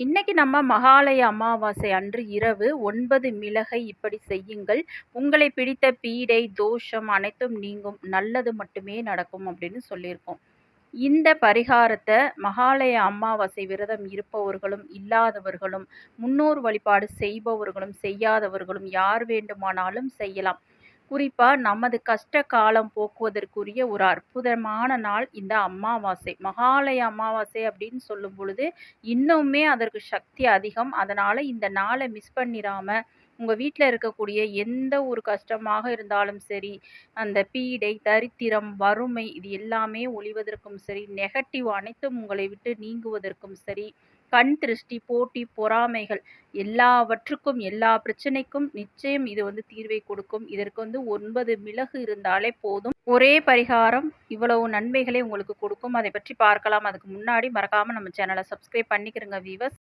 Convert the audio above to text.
இன்னைக்கு நம்ம மகாலய அமாவாசை அன்று இரவு ஒன்பது மிளகை இப்படி செய்யுங்கள். உங்களை பிடித்த பீடை தோஷம் அனைத்தும் நீங்கும். நல்லது மட்டுமே நடக்கும் அப்படின்னு சொல்லியிருக்கோம். இந்த பரிகாரத்தை மகாலய அமாவாசை விரதம் இருப்பவர்களும் இல்லாதவர்களும் முன்னோர் வழிபாடு செய்பவர்களும் செய்யாதவர்களும் யார் வேண்டுமானாலும் செய்யலாம். குறிப்பாக நமது கஷ்ட காலம் போக்குவதற்குரிய ஒரு அற்புதமான நாள் இந்த அமாவாசை. மகாலய அமாவாசை அப்படின்னு சொல்லும் பொழுது இன்னுமே அதற்கு சக்தி அதிகம். அதனால் இந்த நாளை மிஸ் பண்ணிடாமல் உங்கள் வீட்டில் இருக்கக்கூடிய எந்த ஒரு கஷ்டமாக இருந்தாலும் சரி அந்த பீடை தரித்திரம் வறுமை இது எல்லாமே ஒழிவதற்கும் சரி நெகட்டிவ் அனைத்தும் உங்களை விட்டு நீங்குவதற்கும் சரி கண் திருஷ்டி போட்டி பொறாமைகள் எல்லாவற்றுக்கும் எல்லா பிரச்சனைக்கும் நிச்சயம் இது வந்து தீர்வை கொடுக்கும். இதற்கு வந்து ஒன்பது மிளகு இருந்தாலே போதும். ஒரே பரிகாரம் இவ்வளவு நன்மைகளை உங்களுக்கு கொடுக்கும். அதை பற்றி பார்க்கலாம். அதுக்கு முன்னாடி மறக்காமல் நம்ம சேனலை சப்ஸ்கிரைப் பண்ணிக்கிறோங்க வீவர்ஸ்